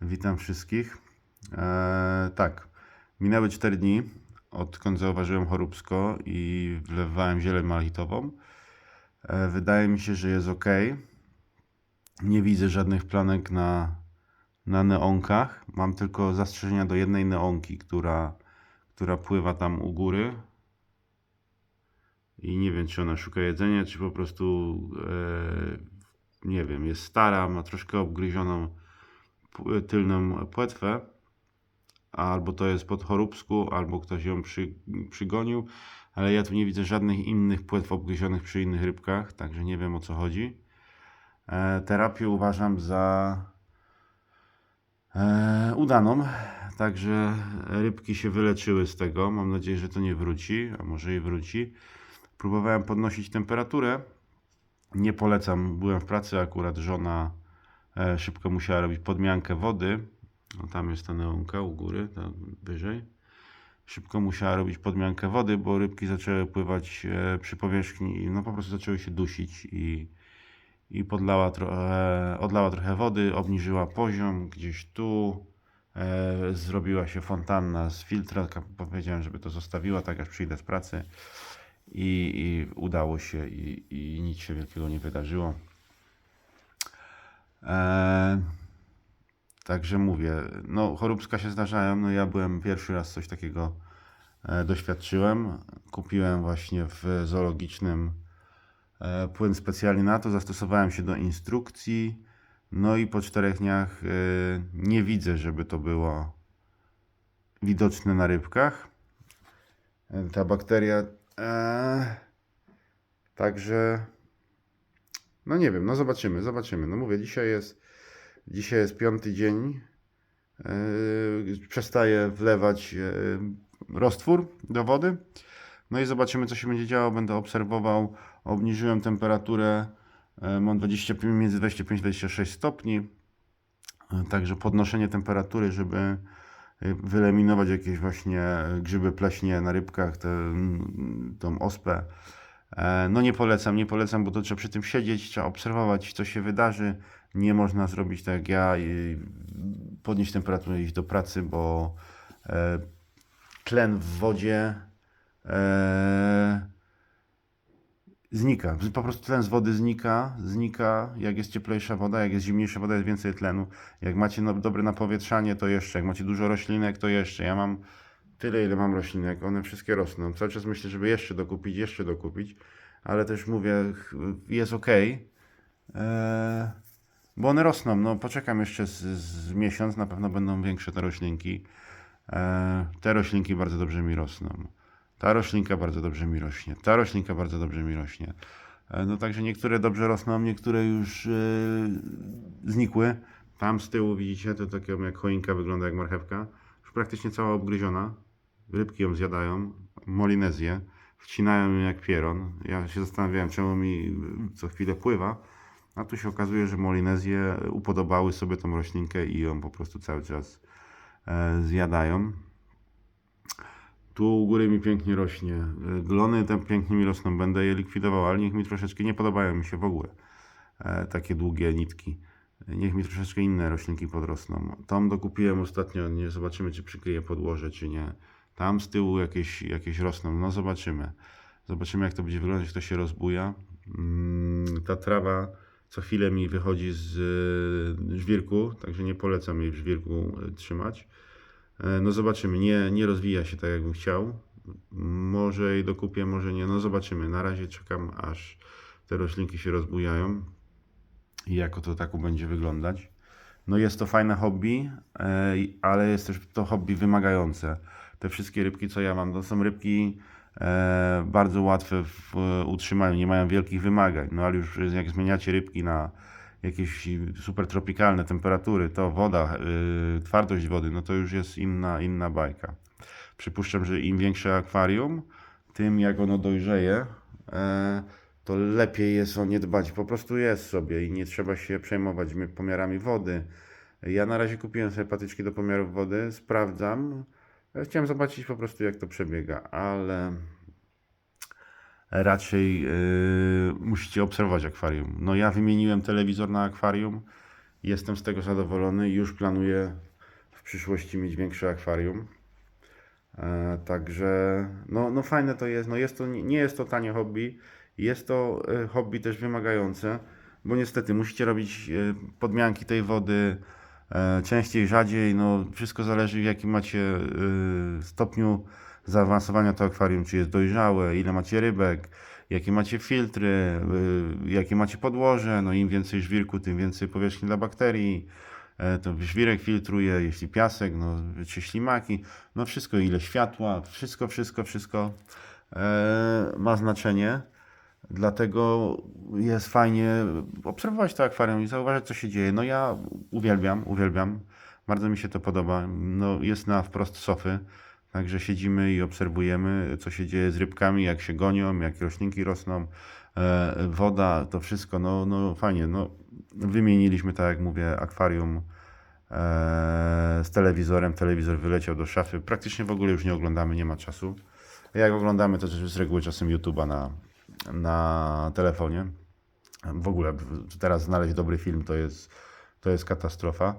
Witam wszystkich. E, tak, minęły 4 dni, odkąd zauważyłem choróbsko i wlewałem zieleń malachitową. E, wydaje mi się, że jest ok. Nie widzę żadnych planek na, na neonkach. Mam tylko zastrzeżenia do jednej neonki, która, która pływa tam u góry. I nie wiem, czy ona szuka jedzenia, czy po prostu, e, nie wiem, jest stara, ma troszkę obgryzioną tylną płetwę, albo to jest pod choróbsku, albo ktoś ją przy, przygonił, ale ja tu nie widzę żadnych innych płetw obgryzionych przy innych rybkach, także nie wiem o co chodzi. E, terapię uważam za e, udaną, także rybki się wyleczyły z tego. Mam nadzieję, że to nie wróci, a może i wróci. Próbowałem podnosić temperaturę. Nie polecam, byłem w pracy, akurat żona szybko musiała robić podmiankę wody. No, tam jest ta neonka u góry, tam wyżej. Szybko musiała robić podmiankę wody, bo rybki zaczęły pływać e, przy powierzchni i no po prostu zaczęły się dusić i, i podlała trochę, odlała trochę wody, obniżyła poziom gdzieś tu. E, zrobiła się fontanna z filtra. Powiedziałem, żeby to zostawiła, tak aż przyjdę z pracy. I, i udało się, i, i nic się wielkiego nie wydarzyło. E, Także mówię, no choróbska się zdarzają, no ja byłem pierwszy raz coś takiego e, doświadczyłem. Kupiłem właśnie w zoologicznym e, płyn specjalnie na to, zastosowałem się do instrukcji, no i po czterech dniach nie widzę, żeby to było widoczne na rybkach. Ta bakteria, także, no nie wiem, no zobaczymy, zobaczymy. No mówię, dzisiaj jest Dzisiaj jest piąty dzień. Yy, przestaję wlewać yy, roztwór do wody. No i zobaczymy, co się będzie działo. Będę obserwował. Obniżyłem temperaturę. Yy, mam 25, między 25 a 26 stopni. Yy, Także podnoszenie temperatury, żeby yy, wyeliminować jakieś właśnie grzyby pleśnie na rybkach, tę tą ospę. E, No nie polecam, nie polecam, bo to trzeba przy tym siedzieć, trzeba obserwować, co się wydarzy. Nie można zrobić tak jak ja podnieść temperaturę i iść do pracy, bo e, tlen w wodzie e, znika. Po prostu tlen z wody znika, znika. Jak jest cieplejsza woda, jak jest zimniejsza woda, jest więcej tlenu. Jak macie no, dobre napowietrzanie, to jeszcze. Jak macie dużo roślinek, to jeszcze. Ja mam tyle, ile mam roślinek, one wszystkie rosną. Cały czas myślę, żeby jeszcze dokupić, jeszcze dokupić, ale też mówię, jest ok, e, bo one rosną. No, poczekam jeszcze z, z miesiąc, na pewno będą większe te roślinki. E, te roślinki bardzo dobrze mi rosną. Ta roślinka bardzo dobrze mi rośnie. Ta roślinka bardzo dobrze mi rośnie. E, no także niektóre dobrze rosną, niektóre już e, znikły. Tam z tyłu widzicie, to takie jak choinka wygląda jak marchewka. Już praktycznie cała obgryziona. Rybki ją zjadają, molinezję, wcinają ją jak pieron. Ja się zastanawiałem, czemu mi co chwilę pływa. A tu się okazuje, że molinezje upodobały sobie tą roślinkę i ją po prostu cały czas e, zjadają. Tu u góry mi pięknie rośnie. Glony tam pięknie mi rosną, będę je likwidował, ale niech mi troszeczkę nie podobają mi się w ogóle e, takie długie nitki. Niech mi troszeczkę inne roślinki podrosną. Tam dokupiłem ostatnio, nie zobaczymy czy przykryję podłoże, czy nie. Tam z tyłu jakieś, jakieś rosną, no zobaczymy. Zobaczymy jak to będzie wyglądać, to się rozbuja. Mm, Ta trawa co chwilę mi wychodzi z e, żwirku, także nie polecam jej w żwirku e, trzymać. E, No zobaczymy, nie, nie rozwija się tak jakbym chciał. Może jej dokupię, może nie, no zobaczymy. Na razie czekam aż te roślinki się rozbujają i jako to tak będzie wyglądać. No jest to fajne hobby, ale jest też to hobby wymagające. Te wszystkie rybki, co ja mam, to są rybki e, bardzo łatwe w utrzymaniu, nie mają wielkich wymagań. No ale już jak zmieniacie rybki na jakieś super tropikalne temperatury, to woda, e, twardość wody, no to już jest inna, inna bajka. Przypuszczam, że im większe akwarium, tym jak ono dojrzeje, e, to lepiej jest o nie dbać. Po prostu jest sobie i nie trzeba się przejmować pomiarami wody. Ja na razie kupiłem sobie patyczki do pomiarów wody, sprawdzam. Chciałem zobaczyć po prostu jak to przebiega, ale raczej yy, musicie obserwować akwarium. No ja wymieniłem telewizor na akwarium Jestem z tego zadowolony i już planuję w przyszłości mieć większe akwarium. E, także no, no fajne to jest. No jest to, nie jest to tanie hobby. Jest to e, hobby też wymagające, bo niestety musicie robić e, podmianki tej wody częściej, rzadziej. No, wszystko zależy w jakim macie e, stopniu zaawansowania to akwarium, czy jest dojrzałe, ile macie rybek, jakie macie filtry, y, jakie macie podłoże. No im więcej żwirku, tym więcej powierzchni dla bakterii. E, To żwirek filtruje, jeśli piasek, no, czy ślimaki, no wszystko, ile światła, wszystko, wszystko, wszystko e, ma znaczenie. Dlatego jest fajnie obserwować to akwarium i zauważyć, co się dzieje. No ja uwielbiam, uwielbiam. Bardzo mi się to podoba. No, jest na wprost sofy. Także siedzimy i obserwujemy, co się dzieje z rybkami, jak się gonią, jak roślinki rosną, e, woda, to wszystko, no, no fajnie. No, wymieniliśmy, tak jak mówię, akwarium e, z telewizorem. Telewizor wyleciał do szafy. Praktycznie w ogóle już nie oglądamy, nie ma czasu. Jak oglądamy, to z reguły czasem YouTube'a na, na telefonie. W ogóle teraz znaleźć dobry film to jest, to jest katastrofa.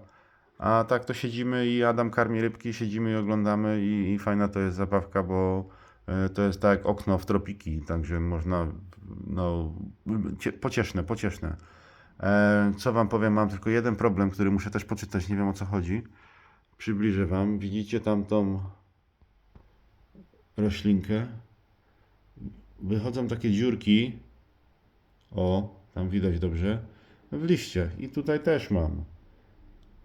A tak to siedzimy i Adam karmi rybki, siedzimy i oglądamy i, i fajna to jest zabawka, bo e, to jest tak jak okno w tropiki, także można, no, cie- pocieszne, pocieszne. E, co wam powiem, mam tylko jeden problem, który muszę też poczytać, nie wiem o co chodzi. Przybliżę wam, widzicie tam tą roślinkę? Wychodzą takie dziurki, o, tam widać dobrze, w liście i tutaj też mam.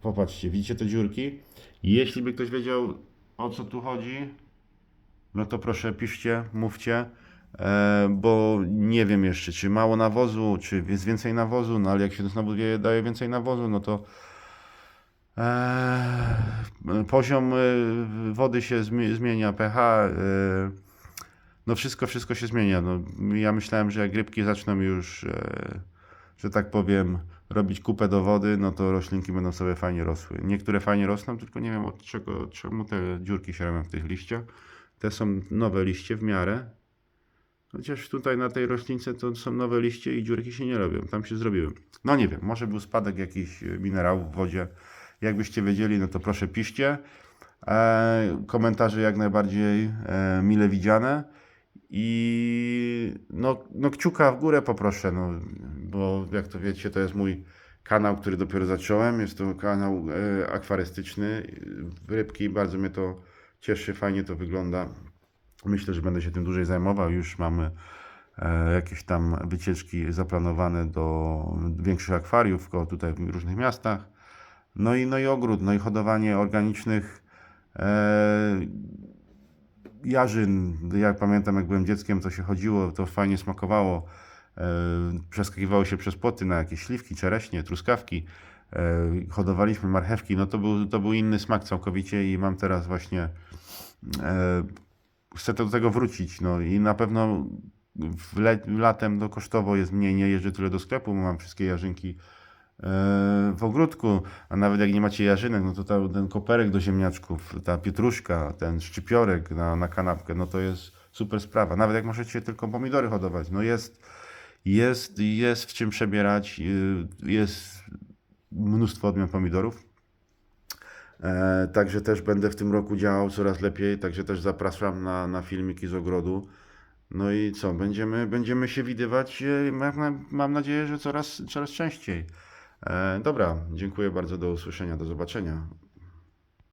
Popatrzcie, widzicie te dziurki? Jeśli by ktoś wiedział o co tu chodzi, no to proszę piszcie, mówcie, e, bo nie wiem jeszcze, czy mało nawozu, czy jest więcej nawozu, no ale jak się znowu daje więcej nawozu, no to e, poziom e, wody się zmi- zmienia, pH, no wszystko, wszystko się zmienia. No, ja myślałem, że jak rybki zaczną już, e, że tak powiem, robić kupę do wody, no to roślinki będą sobie fajnie rosły. Niektóre fajnie rosną, tylko nie wiem od czego, czemu te dziurki się robią w tych liściach. Te są nowe liście w miarę. Chociaż tutaj na tej roślince to są nowe liście i dziurki się nie robią. Tam się zrobiły. No nie wiem, może był spadek jakichś e, minerałów w wodzie. Jakbyście wiedzieli, no to proszę piszcie. E, komentarze jak najbardziej e, mile widziane. I no, no kciuka w górę poproszę, no, bo jak to wiecie, to jest mój kanał, który dopiero zacząłem. Jest to kanał e, akwarystyczny. Rybki, bardzo mnie to cieszy, fajnie to wygląda. Myślę, że będę się tym dłużej zajmował. Już mamy e, jakieś tam wycieczki zaplanowane do większych akwariów tutaj w różnych miastach. No i, no i ogród, no i hodowanie organicznych e, jarzyn. Jak pamiętam, jak byłem dzieckiem, to się chodziło, to fajnie smakowało. E, przeskakiwało się przez płoty na jakieś śliwki, czereśnie, truskawki. E, hodowaliśmy marchewki, no to był, to był inny smak całkowicie i mam teraz właśnie e, chcę do tego wrócić, no i na pewno w le, latem to kosztowo jest mniej, nie jeżdżę tyle do sklepu, mam wszystkie jarzynki w ogródku, a nawet jak nie macie jarzynek, no to ta, ten koperek do ziemniaczków, ta pietruszka, ten szczypiorek na, na kanapkę, no to jest super sprawa. Nawet jak możecie tylko pomidory hodować, no jest, jest, jest w czym przebierać, y, jest mnóstwo odmian pomidorów. E, także też będę w tym roku działał coraz lepiej, także też zapraszam na, na filmiki z ogrodu. No i co, będziemy, będziemy się widywać, e, mam, mam nadzieję, że coraz, coraz częściej. E, dobra, dziękuję bardzo, do usłyszenia, do zobaczenia.